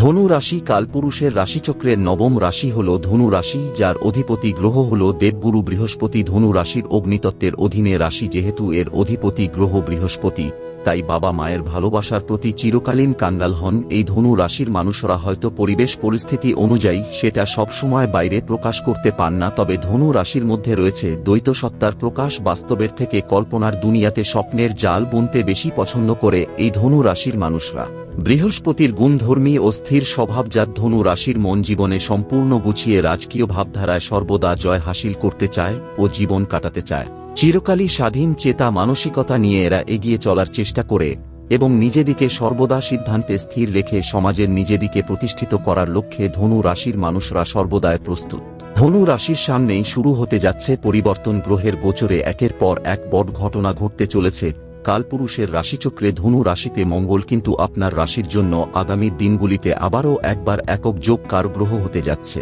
ধনু রাশি কালপুরুষের রাশিচক্রের নবম রাশি হল ধনু রাশি, যার অধিপতি গ্রহ হল দেবগুরু বৃহস্পতি। ধনু রাশির অগ্নিতত্ত্বের অধীনে রাশি যেহেতু এর অধিপতি গ্রহ বৃহস্পতি। তাই বাবা মায়ের ভালোবাসার প্রতি চিরকালীন কাঙ্গাল হন। এই ধনু রাশির মানুষরা হয়তো পরিবেশ পরিস্থিতি অনুযায়ী সেটা সবসময় বাইরে প্রকাশ করতে পান না, তবে ধনু রাশির মধ্যে রয়েছে দ্বৈত সত্তার প্রকাশ বাস্তবের থেকে কল্পনার দুনিয়াতে স্বপ্নের জাল বুনতে বেশি পছন্দ করে এই ধনু রাশির মানুষরা। বৃহস্পতির গুণধর্মী ও স্থির স্বভাবজাত ধনু রাশির মন জীবনে সম্পূর্ণ গুছিয়ে রাজকীয় ভাবধারায় সর্বদা জয় হাসিল করতে চায় ও জীবন কাটাতে চায়। চিরকালই স্বাধীন চেতা মানসিকতা নিয়ে এরা এগিয়ে চলার চেষ্টা করে এবং নিজেদিকে সর্বদা সিদ্ধান্তে স্থির রেখে সমাজের নিজেদিকে প্রতিষ্ঠিত করার লক্ষ্যে ধনু রাশির মানুষরা সর্বদায় প্রস্তুত। ধনু রাশির সামনেই শুরু হতে যাচ্ছে পরিবর্তন গ্রহের গোচরে একের পর এক বট ঘটনা ঘটতে চলেছে। কালপুরুষের রাশিচক্রে ধনু রাশিতে মঙ্গল কিন্তু আপনার রাশির জন্য আগামী দিনগুলিতে আবারও একবার একক যোগ কার গ্রহ হতে যাচ্ছে।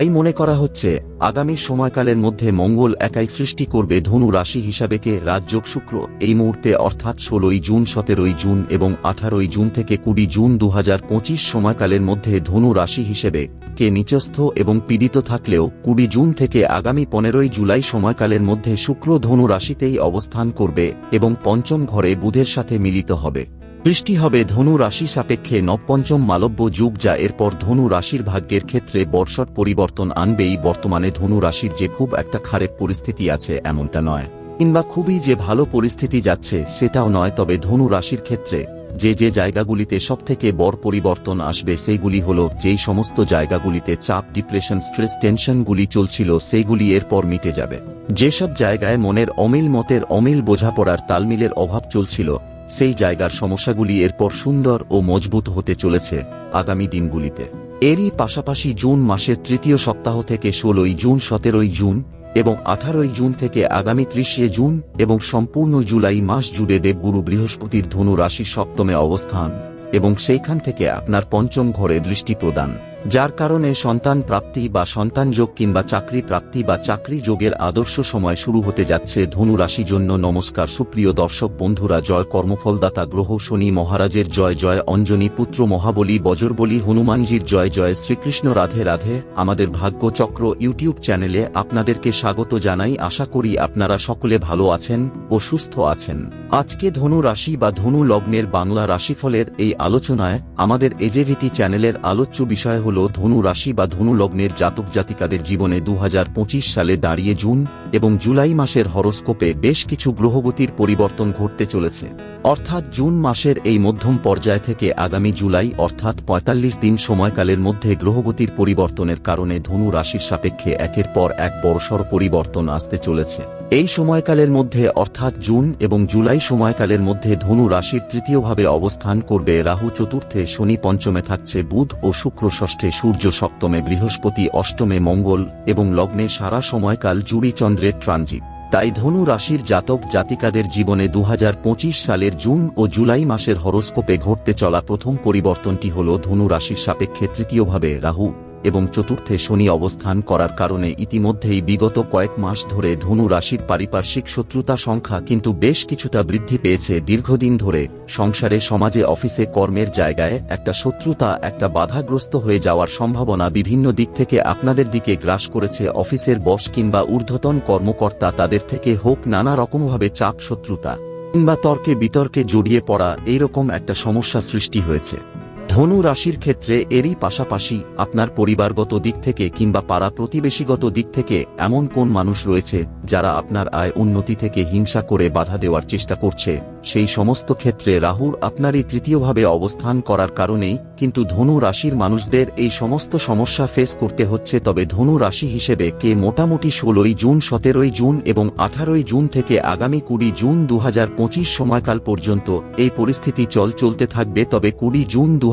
এই মনে করা হচ্ছে, আগামী সময়কালের মধ্যে মঙ্গল একাই সৃষ্টি করবে ধনু রাশি হিসাবে কে রাজযোগ শুক্র। এই মুহূর্তে অর্থাৎ ষোলোই জুন, সতেরোই জুন এবং আঠারোই জুন থেকে কুড়ি জুন দু হাজার পঁচিশ সময়কালের মধ্যে ধনু রাশি হিসেবে কে নিচস্থ এবং পীড়িত থাকলেও কুড়ি জুন থেকে আগামী পনেরোই জুলাই সময়কালের মধ্যে শুক্র ধনু রাশিতেই অবস্থান করবে এবং পঞ্চম ঘরে বুধের সাথে মিলিত হবে। বৃষ্টি হবে ধনু রাশি সাপেক্ষে নবপঞ্চম মালব্য যুগ যা এরপর ধনু রাশির ভাগ্যের ক্ষেত্রে বর্ষট পরিবর্তন আনবেই বর্তমানে ধনু রাশির যে খুব একটা খারাপ পরিস্থিতি আছে এমনটা নয়। কিংবা খুবই যে ভালো পরিস্থিতি যাচ্ছে সেটাও নয়, তবে ধনু রাশির ক্ষেত্রে যে যে জায়গাগুলিতে সবথেকে বড় পরিবর্তন আসবে সেইগুলি হল যেই সমস্ত জায়গাগুলিতে চাপ, ডিপ্রেশন, স্ট্রেস, টেনশনগুলি চলছিল সেইগুলি এরপর মিটে যাবে। যেসব জায়গায় মনের অমিল মতের অমিল বোঝাপড়ার তালমিলের অভাব চলছিল সেই জায়গার সমস্যাগুলি এরপর সুন্দর ও মজবুত হতে চলেছে আগামী দিনগুলিতে। এরই পাশাপাশি জুন মাসের তৃতীয় সপ্তাহ থেকে ষোলোই জুন, সতেরোই জুন এবং আঠারোই জুন থেকে আগামী ত্রিশে জুন এবং সম্পূর্ণ জুলাই মাস জুড়ে দেবগুরু বৃহস্পতির ধনু রাশি সপ্তমে অবস্থান এবং সেইখান থেকে আপনার পঞ্চম ঘরে দৃষ্টি প্রদান। যার কারণে সন্তান প্রাপ্তি বা সন্তান যোগ কিংবা চাকরি প্রাপ্তি বা চাকরি যোগের আদর্শ সময় শুরু হতে যাচ্ছে ধনু রাশি জন্য। নমস্কার, সুপ্রিয় দর্শক বন্ধুরা, জয় কর্মফলদাতা গ্রহ শনি মহারাজের জয় জয় অঞ্জনী পুত্র মহাবলী বজরবলী হনুমানজির জয় জয় শ্রীকৃষ্ণ রাধে রাধে। আমাদের ভাগ্য চক্র ইউটিউব চ্যানেলে আপনাদেরকে স্বাগত জানাই। আশা করি আপনারা সকলে ভালো আছেন ও সুস্থ আছেন। আজকে ধনু রাশি বা ধনু লগ্নের বাংলা রাশিফলের এই আলোচনায় আমাদের এজেভিটি চ্যানেলের আলোচ্য বিষয় হল ধনু রাশি বা ধনু লগ্নের জাতক জাতিকাদের জীবনে দু হাজার পঁচিশ সালে দাঁড়িয়ে জুন এবং জুলাই মাসের হরস্কোপে বেশ কিছু গ্রহগতির পরিবর্তন ঘটতে চলেছে। অর্থাৎ জুন মাসের এই মধ্যম পর্যায় থেকে আগামী জুলাই অর্থাৎ ৪৫ দিন সময়কালের মধ্যে গ্রহগতির পরিবর্তনের কারণে ধনু রাশির সাপেক্ষে একের পর এক বড়সড় পরিবর্তন আসতে চলেছে। এই সময়কালের মধ্যে, অর্থাৎ জুন এবং জুলাই সময়কালের মধ্যে ধনু রাশির তৃতীয়ভাবে অবস্থান করবে রাহু চতুর্থে শনি পঞ্চমে থাকছে বুধ ও শুক্র ষষ্ঠে সূর্য সপ্তমে বৃহস্পতি অষ্টমে মঙ্গল এবং লগ্নে সারা সময়কাল জুড়ি চন্দ্রের ট্রানজিট। তাই ধনু রাশির জাতক জাতিকাদের জীবনে দু হাজার পঁচিশ সালের জুন ও জুলাই মাসের হরস্কোপে ঘটতে চলা প্রথম পরিবর্তনটি হল ধনু রাশির সাপেক্ষে তৃতীয়ভাবে রাহু। এবং চতুর্থে শনি অবস্থান করার কারণে ইতিমধ্যেই বিগত কয়েক মাস ধরে ধনু রাশির পারিপার্শ্বিক শত্রুতা সংখ্যা কিন্তু বেশ কিছুটা বৃদ্ধি পেয়েছে দীর্ঘদিন ধরে। সংসারে, সমাজে, অফিসে, কর্মের জায়গায় একটা শত্রুতা, একটা বাধাগ্রস্ত হয়ে যাওয়ার সম্ভাবনা বিভিন্ন দিক থেকে আপনাদের দিকে গ্রাস করেছে। অফিসের বস কিংবা ঊর্ধ্বতন কর্মকর্তা তাদের থেকে হোক নানা রকমভাবে চাপ শত্রুতা কিংবা তর্কে বিতর্কে জড়িয়ে পড়া, এইরকম একটা সমস্যা সৃষ্টি হয়েছে। ধনু রাশির ক্ষেত্রে এরই পাশাপাশি আপনার পরিবারগত দিক থেকে কিংবা পাড়া প্রতিবেশীগত দিক থেকে এমন কোন মানুষ রয়েছে যারা আপনার আয় উন্নতি থেকে হিংসা করে বাধা দেওয়ার চেষ্টা করছে? সেই সমস্ত ক্ষেত্রে রাহুর আপনারই তৃতীয়ভাবে অবস্থান করার কারণেই কিন্তু ধনু রাশির মানুষদের এই সমস্ত সমস্যা ফেস করতে হচ্ছে। তবে ধনু রাশি হিসেবে কে মোটামুটি ষোলোই জুন, সতেরোই জুন এবং আঠারোই জুন থেকে আগামী কুড়ি জুন দু হাজার পঁচিশ সময়কাল পর্যন্ত এই পরিস্থিতি চল চলতে থাকবে। তবে কুড়ি জুন দু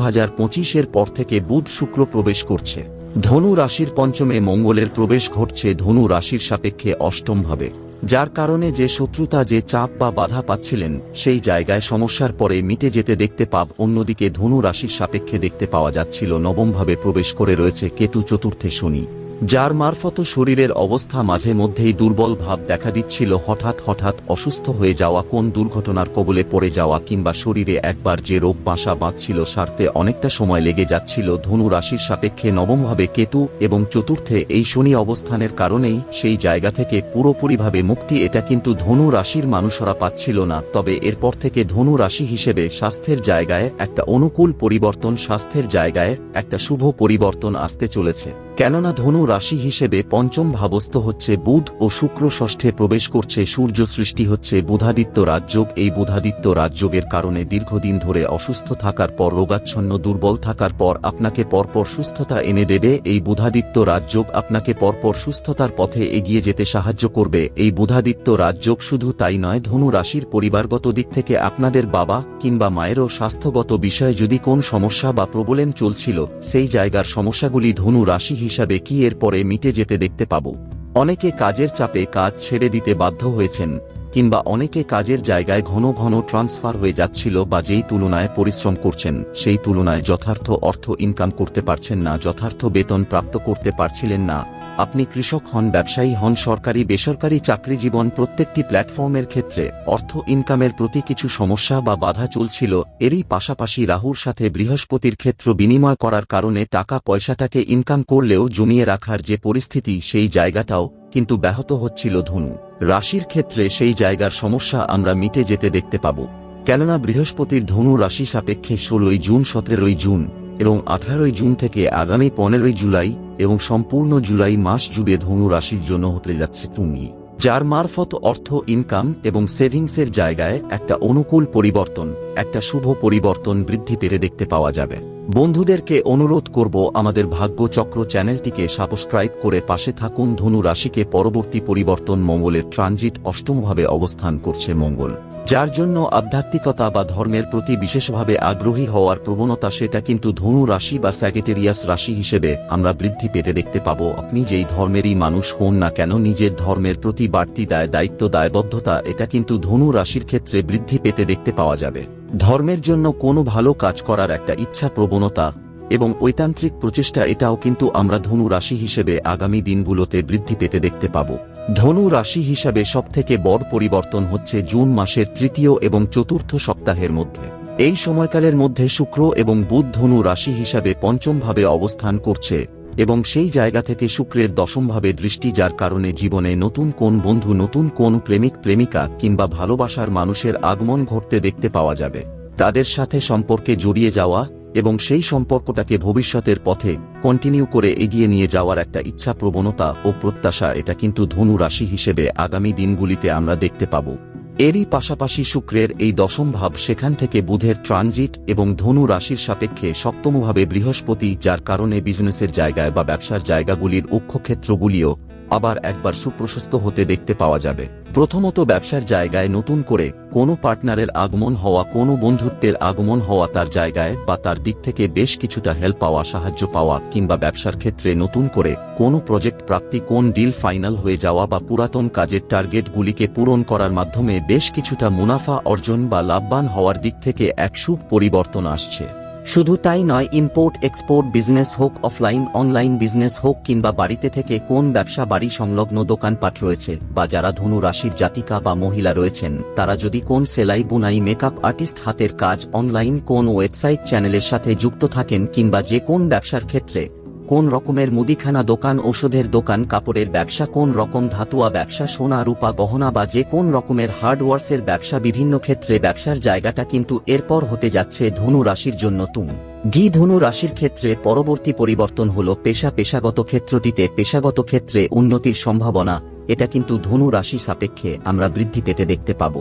এর পর থেকে বুধ শুক্র প্রবেশ করছে। ধনু রাশির পঞ্চমে মঙ্গলের প্রবেশ ঘটছে ধনু রাশির সাপেক্ষে অষ্টমভাবে। যার কারণে যে শত্রুতা, যে চাপ বা বাধা পাচ্ছিলেন, সেই জায়গায় সমস্যার পরে মিটে যেতে দেখতে পাব। অন্যদিকে ধনু রাশির সাপেক্ষে দেখতে পাওয়া যাচ্ছিল নবমভাবে প্রবেশ করে রয়েছে কেতু চতুর্থে শনি। যার মারফত শরীরের অবস্থা মাঝে মধ্যেই দুর্বল ভাব দেখা দিচ্ছিল হঠাৎ হঠাৎ অসুস্থ হয়ে যাওয়া কোন দুর্ঘটনার কবলে পড়ে যাওয়া কিংবা শরীরে একবার যে রোগ বাসা বাঁধছিল সারতে অনেকটা সময় লেগে যাচ্ছিল ধনু রাশির সাপেক্ষে নবমভাবে কেতু এবং চতুর্থে এই শনি অবস্থানের কারণেই সেই জায়গা থেকে পুরোপুরিভাবে মুক্তি এটা কিন্তু ধনু রাশির মানুষরা পাচ্ছিল না। তবে এরপর থেকে ধনু রাশি হিসেবে স্বাস্থ্যের জায়গায় একটা অনুকূল পরিবর্তন, স্বাস্থ্যের জায়গায় একটা শুভ পরিবর্তন আসতে চলেছে। কেননা ধনু রাশি হিসেবে পঞ্চম ভাবস্থ হচ্ছে বুধ ও শুক্র ষষ্ঠে প্রবেশ করছে সূর্য সৃষ্টি হচ্ছে বুধাদিত্য রাজযোগ। এই বুধাদিত্য রাজযোগের কারণে দীর্ঘদিন ধরে অসুস্থ থাকার পর, রোগাচ্ছন্ন, দুর্বল থাকার পর আপনাকে পরপর সুস্থতা এনে দেবে। এই বুধাদিত্য রাজযোগ আপনাকে পরপর সুস্থতার পথে এগিয়ে যেতে সাহায্য করবে। এই বুধাদিত্য রাজযোগ শুধু তাই নয়, ধনু রাশির পরিবারগত দিক থেকে আপনাদের বাবা কিংবা মায়েরও স্বাস্থ্যগত বিষয়ে যদি কোন সমস্যা বা প্রবলেম চলছিল, সেই জায়গার সমস্যাগুলি ধনু রাশি হিসাবে কি এর পরে মিটে যেতে দেখতে পাব। অনেকে কাজের চাপে কাজ ছেড়ে দিতে বাধ্য হয়েছেন, কিংবা অনেকে কাজের জায়গায় ঘন ঘন ট্রান্সফার হয়ে যাচ্ছিল বা যেই তুলনায় পরিশ্রম করছেন, সেই তুলনায় যথার্থ অর্থ ইনকাম করতে পারছেন না, যথার্থ বেতন প্রাপ্ত করতে পারছিলেন না। আপনি কৃষক হন, ব্যবসায়ী হন, সরকারি, বেসরকারি চাকরি জীবন, প্রত্যেকটি প্ল্যাটফর্মের ক্ষেত্রে অর্থ, ইনকামের প্রতি কিছু সমস্যা বা বাধা চলছিল, এরই পাশাপাশি রাহুর সাথে বৃহস্পতির ক্ষেত্র বিনিময় করার কারণে টাকা পয়সাটাকে ইনকাম করলেও জমিয়ে রাখার যে পরিস্থিতি, সেই জায়গাটাও কিন্তু ব্যাহত হচ্ছিল ধনু। রাশির ক্ষেত্রে সেই জায়গার সমস্যা আমরা মিটে যেতে দেখতে পাব। কেননা বৃহস্পতির ধনু রাশি সাপেক্ষে ষোলোই জুন, সতেরোই জুন এবং আঠারোই জুন থেকে আগামী পনেরোই জুলাই এবং সম্পূর্ণ জুলাই মাস জুড়ে ধনু রাশির জন্য হতে যাচ্ছে টুঙ্গি, যার মারফত অর্থ ইনকাম এবং সেভিংসের জায়গায় একটা অনুকূল পরিবর্তন, একটা শুভ পরিবর্তন বৃদ্ধি পেতে দেখতে পাওয়া যাবে। বন্ধুদেরকে অনুরোধ করব আমাদের ভাগ্য চক্র চ্যানেলটিকে সাবস্ক্রাইব করে পাশে থাকুন। ধনু রাশিকে পরবর্তী পরিবর্তন মঙ্গলের ট্রানজিট অষ্টমভাবে অবস্থান করছে মঙ্গল। যার জন্য আধ্যাত্মিকতা বা ধর্মের প্রতি বিশেষভাবে আগ্রহী হওয়ার প্রবণতা সেটা কিন্তু ধনু রাশি বা স্যাগেটেরিয়াস রাশি হিসেবে আমরা বৃদ্ধি পেতে দেখতে পাব। আপনি যেই ধর্মেরই মানুষ হন না কেন, নিজের ধর্মের প্রতি বাড়তি দায়, দায়িত্ব, দায়বদ্ধতা, এটা কিন্তু ধনু রাশির ক্ষেত্রে বৃদ্ধি পেতে দেখতে পাওয়া যাবে। ধর্মের জন্য কোনো ভালো কাজ করার একটা ইচ্ছা প্রবণতা এবং ঐতান্ত্রিক প্রচেষ্টা এটাও কিন্তু আমরা ধনু রাশি হিসেবে আগামী দিনগুলোতে বৃদ্ধি পেতে দেখতে পাব। ধনু রাশি হিসাবে সবথেকে বড় পরিবর্তন হচ্ছে জুন মাসের তৃতীয় এবং চতুর্থ সপ্তাহের মধ্যে। এই সময়কালের মধ্যে শুক্র এবং বুধ ধনু রাশি হিসাবে পঞ্চমভাবে অবস্থান করছে এবং সেই জায়গা থেকে শুক্রের দশমভাবে দৃষ্টি যার কারণে জীবনে নতুন কোন বন্ধু, নতুন কোন প্রেমিক, প্রেমিকা কিংবা ভালোবাসার মানুষের আগমন ঘটতে দেখতে পাওয়া যাবে। তাদের সাথে সম্পর্কে জড়িয়ে যাওয়া এবং সেই সম্পর্কটাকে ভবিষ্যতের পথে কন্টিনিউ করে এগিয়ে নিয়ে যাওয়ার একটা ইচ্ছা প্রবণতা ও প্রত্যাশা এটা কিন্তু ধনু রাশি হিসেবে আগামী দিনগুলিতে আমরা দেখতে পাব। এরই পাশাপাশি শুক্রের এই দশম ভাব সেখান থেকে বুধের ট্রানজিট এবং ধনু রাশির সাপেক্ষে সপ্তমভাবে বৃহস্পতি, যার কারণে বিজনেসের জায়গায় বা ব্যবসার জায়গাগুলির উক্ষক্ষেত্রগুলিও আবার একবার সুপ্রশস্ত হতে দেখতে পাওয়া যাবে। প্রথমত ব্যবসার জায়গায় নতুন করে কোনো পার্টনারের আগমন হওয়া, কোনো বন্ধুত্বের আগমন হওয়া তার জায়গায় বা তার দিক থেকে বেশ কিছুটা হেল্প পাওয়া, সাহায্য পাওয়া কিংবা ব্যবসার ক্ষেত্রে নতুন করে কোনো প্রজেক্ট প্রাপ্তি, কোন ডিল ফাইনাল হয়ে যাওয়া বা পুরাতন কাজের টার্গেটগুলিকে পূরণ করার মাধ্যমে বেশ কিছুটা মুনাফা অর্জন বা লাভবান হওয়ার দিক থেকে এক শুভ পরিবর্তন আসছে। শুধু তাই নয় ইম্পোর্ট এক্সপোর্ট বিজনেস হোক অফলাইন অনলাইন বিজনেস হোক, কিংবা বাড়িতে থেকে কোন ব্যবসা, বাড়ি সংলগ্ন দোকানপাট রয়েছে, বা যারা ধনু রাশির জাতিকা বা মহিলা রয়েছেন, তারা যদি কোন সেলাই, বুনাই মেকআপ আর্টিস্ট হাতের কাজ অনলাইন কোন ওয়েবসাইট চ্যানেলের সাথে যুক্ত থাকেন, কিংবা যে কোন ব্যবসার ক্ষেত্রে কোন রকমের মুদিখানা দোকান ওষুধের দোকান, কাপড়ের ব্যবসা, কোন রকম ধাতুয়া ব্যবসা, সোনা, রূপা, গহনা বা যে কোন রকমের হার্ডওয়ার্সের ব্যবসা, বিভিন্ন ক্ষেত্রে ব্যবসার জায়গাটা কিন্তু এরপর হতে যাচ্ছে ধনু রাশির জন্য তুম। ঘি ধনু রাশির ক্ষেত্রে পরবর্তী পরিবর্তন হল পেশা পেশাগত ক্ষেত্রটিতে পেশাগত ক্ষেত্রে উন্নতির সম্ভাবনা, এটা কিন্তু ধনু রাশি সাপেক্ষে আমরা বৃদ্ধি পেতে দেখতে পাব।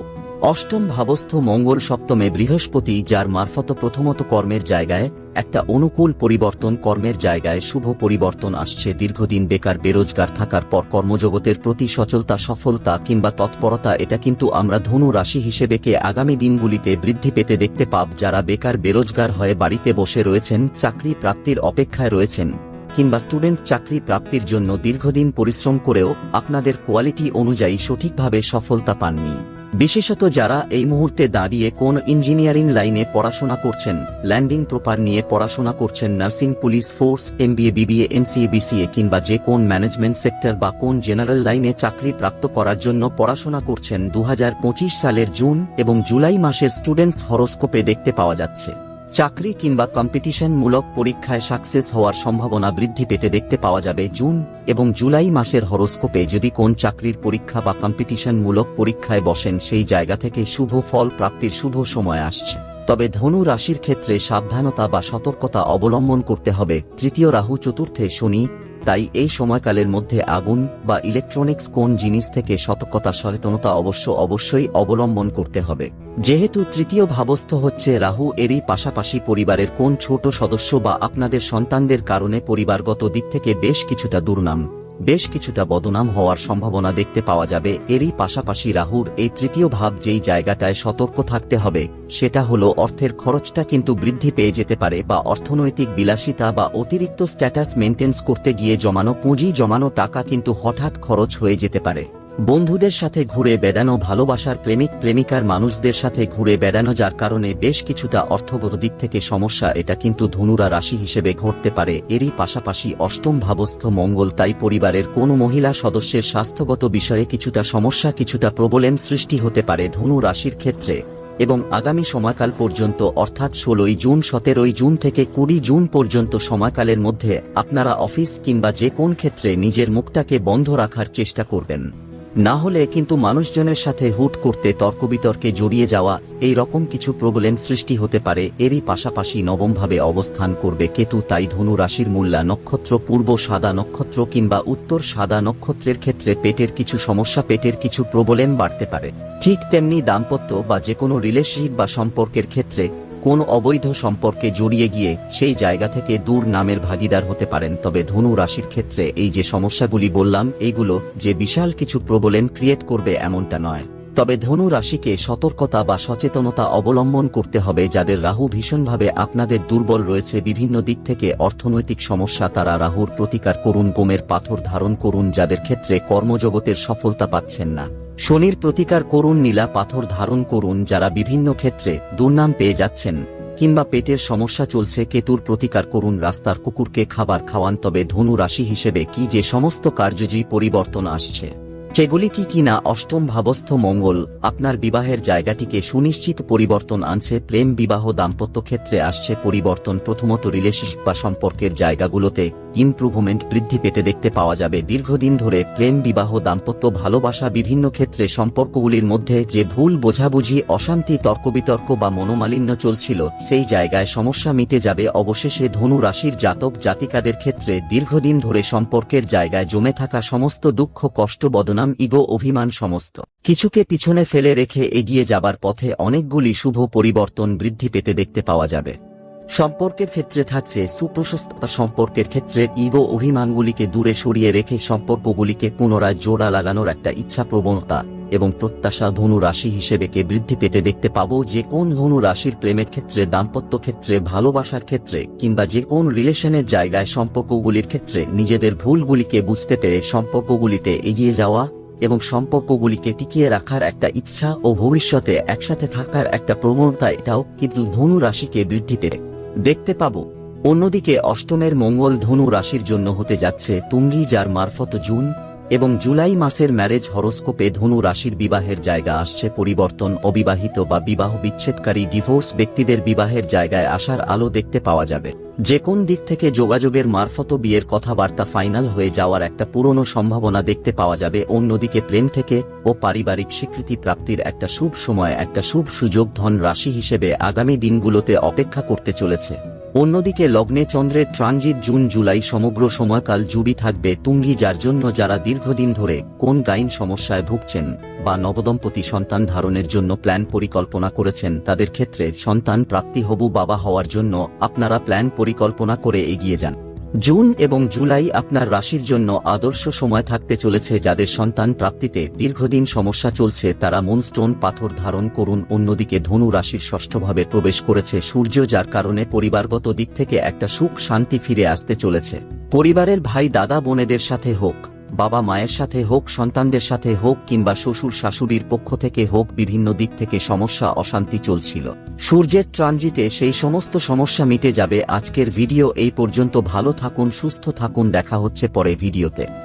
অষ্টম ভাবস্থ মঙ্গল সপ্তমে বৃহস্পতি, যার মারফত প্রথমত কর্মের জায়গায় একটা অনুকূল পরিবর্তন, কর্মের জায়গায় শুভ পরিবর্তন আসছে। দীর্ঘদিন বেকার, বেরোজগার থাকার পর কর্মজগতের প্রতি সচলতা, সফলতা কিংবা তৎপরতা, এটা কিন্তু আমরা ধনু রাশি হিসেবে কে আগামী দিনগুলিতে বৃদ্ধি পেতে দেখতে পাব। যারা বেকার, বেরোজগার হয়ে বাড়িতে বসে রয়েছেন, চাকরি প্রাপ্তির অপেক্ষায় রয়েছেন কিংবা স্টুডেন্ট চাকরি প্রাপ্তির জন্য দীর্ঘদিন পরিশ্রম করেও আপনাদের কোয়ালিটি অনুযায়ী সঠিকভাবে সফলতা পাননি। বিশেষত যারা এই মুহূর্তে দাঁড়িয়ে কোন ইঞ্জিনিয়ারিং লাইনে পড়াশোনা করছেন, ল্যান্ডিং প্রপার নিয়ে পড়াশোনা করছেন nursing police force, MBA, BBA, MCA, BCA কিংবা যে কোন ম্যানেজমেন্ট সেক্টর বা কোন জেনারেল লাইনে চাকরি প্রাপ্ত করার জন্য পড়াশোনা করছেন দু হাজার পঁচিশ সালের জুন এবং জুলাই মাসের স্টুডেন্টস হরস্কোপে দেখতে পাওয়া যাচ্ছে। চাকরি কিংবা কম্পিটিশনমূলক পরীক্ষায় সাকসেস হওয়ার সম্ভাবনা বৃদ্ধি পেতে দেখতে পাওয়া যাবে জুন এবং জুলাই মাসের হরস্কোপে যদি কোন চাকরির পরীক্ষা বা কম্পিটিশনমূলক পরীক্ষায় বসেন, সেই জায়গা থেকে শুভ ফল প্রাপ্তির শুভ সময় আসছে। তবে ধনু রাশির ক্ষেত্রে সাবধানতা বা সতর্কতা অবলম্বন করতে হবে। তৃতীয় রাহু চতুর্থে শনি তাই এই সময়কালের মধ্যে আগুন বা ইলেকট্রনিক্স কোন জিনিস থেকে সতর্কতা, সচেতনতা অবশ্য অবশ্যই অবলম্বন করতে হবে। যেহেতু তৃতীয় ভাবস্থ হচ্ছে রাহু, এরই পাশাপাশি পরিবারের কোন ছোট সদস্য বা আপনাদের সন্তানদের কারণে পরিবারগত দিক থেকে বেশ কিছুটা দুর্নাম। বেশ কিছুটা বদনাম হওয়ার সম্ভাবনা দেখতে পাওয়া যাবে। এরই পাশাপাশি রাহুর এই তৃতীয় ভাব যেই জায়গাটায় সতর্ক থাকতে হবে, সেটা হলো অর্থের খরচটা কিন্তু বৃদ্ধি পেয়ে যেতে পারে বা অর্থনৈতিক বিলাসিতা বা অতিরিক্ত স্ট্যাটাস মেনটেন্স করতে গিয়ে জমানো পুঁজি জমানো টাকা কিন্তু হঠাৎ খরচ হয়ে যেতে পারে। বন্ধুদের সাথে ঘুরে বেড়ানো, ভালোবাসার প্রেমিক প্রেমিকার মানুষদের সাথে ঘুরে বেড়ানো, যার কারণে বেশ কিছুটা অর্থগত দিক থেকে সমস্যা, এটা কিন্তু ধনুরা রাশি হিসেবে ঘটতে পারে। এরই পাশাপাশি অষ্টম ভাবস্থ মঙ্গল, তাই পরিবারের কোনো মহিলা সদস্যের স্বাস্থ্যগত বিষয়ে কিছুটা সমস্যা, কিছুটা প্রবলেম সৃষ্টি হতে পারে ধনু রাশির ক্ষেত্রে। এবং আগামী সময়কাল পর্যন্ত, অর্থাৎ ষোলোই জুন, সতেরোই জুন থেকে কুড়ি জুন পর্যন্ত সময়কালের মধ্যে, আপনারা অফিস কিংবা যে কোন ক্ষেত্রে নিজের মুখটাকে বন্ধ রাখার চেষ্টা করবেন। না হলে কিন্তু মানুষজনের সাথে হুট করতে তর্ক বিতর্কে জড়িয়ে যাওয়া এই রকম কিছু প্রবলেম সৃষ্টি হতে পারে। এরই পাশাপাশি নবমভাবে অবস্থান করবে কেতু, তাই ধনু রাশির মূল্যা নক্ষত্র, পূর্ব সাদা নক্ষত্র কিংবা উত্তর সাদা নক্ষত্রের ক্ষেত্রে পেটের কিছু সমস্যা, পেটের কিছু প্রবলেম বাড়তে পারে। ঠিক তেমনি দাম্পত্য বা যে কোনো রিলেশনশিপ বা সম্পর্কের ক্ষেত্রে কোন অবৈধ সম্পর্কে জড়িয়ে গিয়ে সেই জায়গা থেকে দূর নামের ভাগিদার হতে পারেন, তবে ধনু রাশির ক্ষেত্রে এই যে সমস্যাগুলি বললাম, এইগুলো যে বিশাল কিছু প্রবলেম ক্রিয়েট করবে এমনটা নয়। তবে ধনু রাশিকে সতর্কতা বা সচেতনতা অবলম্বন করতে হবে, যাদের রাহু ভীষণভাবে আপনাদের দুর্বল রয়েছে, বিভিন্ন দিক থেকে অর্থনৈতিক সমস্যা, তারা রাহুর প্রতিকার করুন, গোমের পাথর ধারণ করুন, যাদের ক্ষেত্রে কর্মজগতের সফলতা পাচ্ছেন না। শনির প্রতিকার করুন, নীলা পাথর ধারণ করুন, যারা বিভিন্ন ক্ষেত্রে দুর্নাম পেয়ে যাচ্ছেন, কিংবা পেটের সমস্যা চলছে, কেতুর প্রতিকার করুন, রাস্তার কুকুরকে খাবার খাওয়ান, তবে ধনু রাশি হিসেবে কি যে সমস্ত কার্যজী পরিবর্তন আসছে, সেগুলি কি কিনা অষ্টম ভাবস্থ মঙ্গল, আপনার বিবাহের জায়গাটিকে সুনিশ্চিত পরিবর্তন আনছে, প্রেম বিবাহ দাম্পত্য ক্ষেত্রে আসছে পরিবর্তন, প্রথমত রিলেশনশিপ বা সম্পর্কের জায়গাগুলোতে ইমপ্রুভমেন্ট বৃদ্ধি পেতে দেখতে পাওয়া যাবে। দীর্ঘদিন ধরে প্রেম, বিবাহ, দাম্পত্য, ভালোবাসা বিভিন্ন ক্ষেত্রে সম্পর্কগুলির মধ্যে যে ভুল, বোঝাবুঝি, অশান্তি, তর্কবিতর্ক বা মনোমালিন্য চলছিল, সেই জায়গায় সমস্যা মিটে যাবে। অবশেষে ধনু রাশির জাতক জাতিকাদের ক্ষেত্রে দীর্ঘদিন ধরে সম্পর্কের জায়গায় জমে থাকা সমস্ত দুঃখ, কষ্ট, বদনাম, ইগো, অভিমান সমস্ত কিছুকে পিছনে ফেলে রেখে এগিয়ে যাবার পথে অনেকগুলি শুভ পরিবর্তন বৃদ্ধি পেতে দেখতে পাওয়া যাবে। সম্পর্কের ক্ষেত্রে থাকছে সুপ্রশস্ততা সম্পর্কের ক্ষেত্রে ইগো অভিমানগুলিকে দূরে সরিয়ে রেখে সম্পর্কগুলিকে পুনরায় জোড়া লাগানোর একটা ইচ্ছা প্রবণতা এবং প্রত্যাশা ধনু রাশি হিসেবে কে বৃদ্ধি পেতে দেখতে পাব যে কোন ধনু রাশির প্রেমের ক্ষেত্রে, দাম্পত্য ক্ষেত্রে, ভালোবাসার ক্ষেত্রে কিংবা যে কোন রিলেশনের জায়গায় সম্পর্কগুলির ক্ষেত্রে নিজেদের ভুলগুলিকে বুঝতে পেরে সম্পর্কগুলিতে এগিয়ে যাওয়া এবং সম্পর্কগুলিকে টিকিয়ে রাখার একটা ইচ্ছা ও ভবিষ্যতে একসাথে থাকার একটা প্রবণতা এটাও কিন্তু ধনু রাশিকে বৃদ্ধি পেতে দেখতে পাব। অন্যদিকে অষ্টমের মঙ্গল ধনু রাশির জন্য হতে যাচ্ছে তুঙ্গি যার মারফত জুন এবং জুলাই মাসের ম্যারেজ হরস্কোপে ধনু রাশির বিবাহের জায়গা আসছে পরিবর্তন, অবিবাহিত বা বিবাহ বিচ্ছেদকারী ডিভোর্স ব্যক্তিদের বিবাহের জায়গায় আসার আলো দেখতে পাওয়া যাবে। যে কোন দিক থেকে যোগাযোগের মারফত বিয়ের কথাবার্তা ফাইনাল হয়ে যাওয়ার একটা পুরনো সম্ভাবনা দেখতে পাওয়া যাবে, অন্যদিকে প্রেম থেকে ও পারিবারিক স্বীকৃতি প্রাপ্তির একটা শুভ সময়, একটা শুভ সুযোগ ধন রাশি হিসেবে আগামী দিনগুলোতে অপেক্ষা করতে চলেছে। অন্যদিকে লগ্নে চন্দ্রের ট্রানজিট জুন জুলাই সমগ্র সময়কাল জুড়ি থাকবে তুঙ্গি, যার জন্য যারা দীর্ঘদিন ধরে কোন গাইন সমস্যায় ভুগছেন বা নবদম্পতি সন্তান ধারণের জন্য প্ল্যান পরিকল্পনা করেছেন, তাদের ক্ষেত্রে সন্তান প্রাপ্তি হবু বাবা হওয়ার জন্য আপনারা প্ল্যান পরিকল্পনা করে এগিয়ে যান। জুন এবং জুলাই আপনার রাশির জন্য আদর্শ সময় থাকতে চলেছে যাদের সন্তান প্রাপ্তিতে দীর্ঘদিন সমস্যা চলছে, তারা মনস্টোন পাথর ধারণ করুন। অন্যদিকে ধনু রাশির ষষ্ঠভাবে প্রবেশ করেছে সূর্য, যার কারণে পরিবারগত দিক থেকে একটা সুখ শান্তি ফিরে আসতে চলেছে। পরিবারের ভাই, দাদা, বোনেদের সাথে হোক। বাবা মায়ের সাথে হোক, সন্তানদের সাথে হোক কিংবা শ্বশুর শাশুড়ির পক্ষ থেকে হোক, বিভিন্ন দিক থেকে সমস্যা, অশান্তি চলছিল। সূর্যের ট্রানজিটে সেই সমস্ত সমস্যা মিটে যাবে। আজকের ভিডিও এই পর্যন্ত। ভালো থাকুন, সুস্থ থাকুন। দেখা হচ্ছে পরে ভিডিওতে।